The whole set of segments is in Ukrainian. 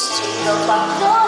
许多话不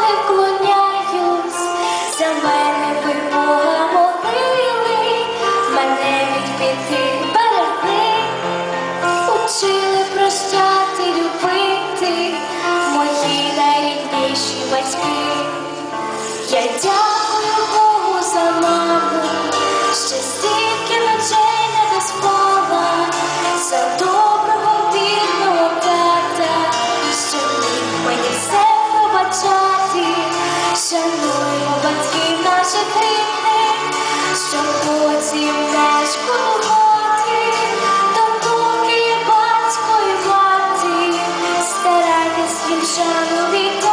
Because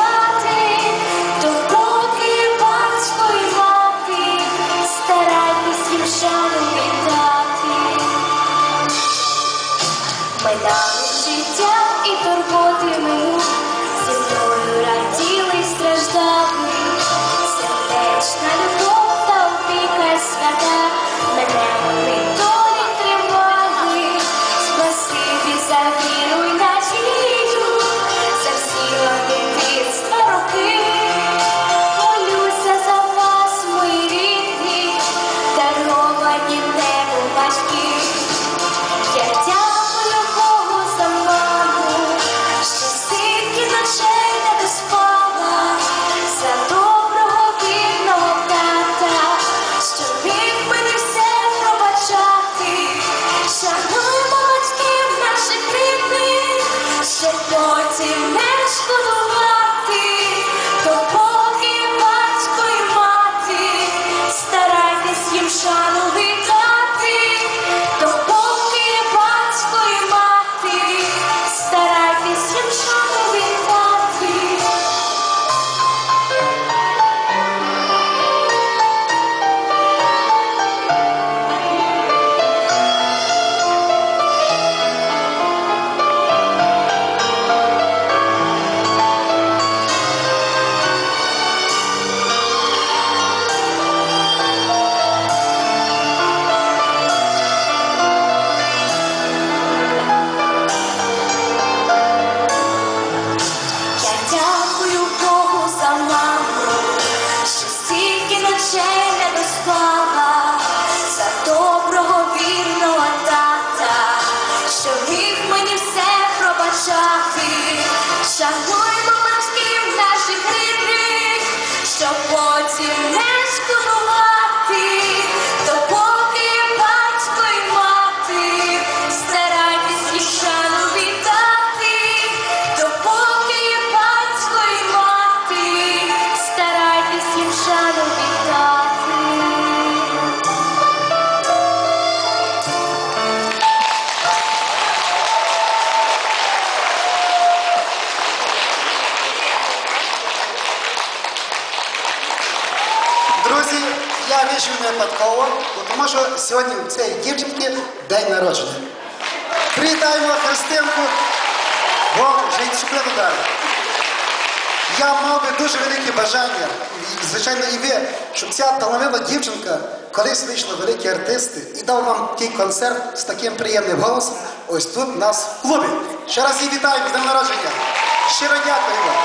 Passion. країни, шануймо батьків наших рідних, щоб потім не скорувати. я вирішив не випадково, тому що сьогодні в цієї дівчинки день народження. Привітаємо Христинку, бо вже далі. Я мав би дуже велике бажання, і, звичайно, і ви, щоб ця талановита дівчинка колись вийшла великі артисти і дав вам такий концерт з таким приємним голосом. Ось тут нас в клубі. Ще раз її вітаю з днем народження. Щиро дякую вам.